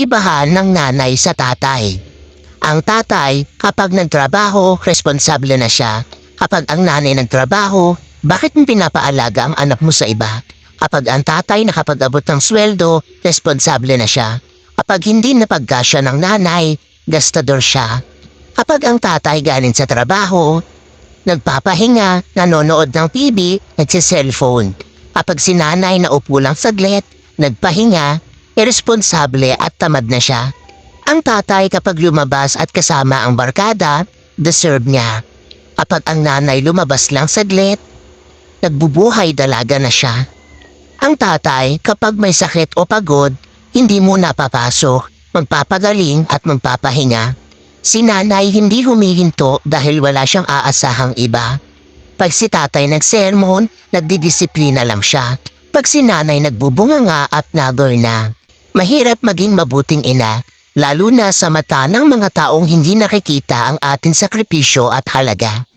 kaibahan ng nanay sa tatay. Ang tatay, kapag nagtrabaho, responsable na siya. Kapag ang nanay nagtrabaho, bakit pinapaalaga ang anak mo sa iba? Kapag ang tatay nakapag-abot ng sweldo, responsable na siya. Kapag hindi napagkasya ng nanay, gastador siya. Kapag ang tatay galing sa trabaho, nagpapahinga, nanonood ng TV, nagsiselfone. Kapag si nanay naupo lang saglit, nagpahinga, irresponsable at tamad na siya. Ang tatay kapag lumabas at kasama ang barkada, deserve niya. Kapag ang nanay lumabas lang saglit, nagbubuhay dalaga na siya. Ang tatay kapag may sakit o pagod, hindi muna papasok, magpapagaling at magpapahinga. Si nanay hindi humihinto dahil wala siyang aasahang iba. Pag si tatay nagsermon, nagdidisiplina lang siya. Pag si nanay nagbubunganga at nagor na. Mahirap maging mabuting ina, lalo na sa mata ng mga taong hindi nakikita ang ating sakripisyo at halaga.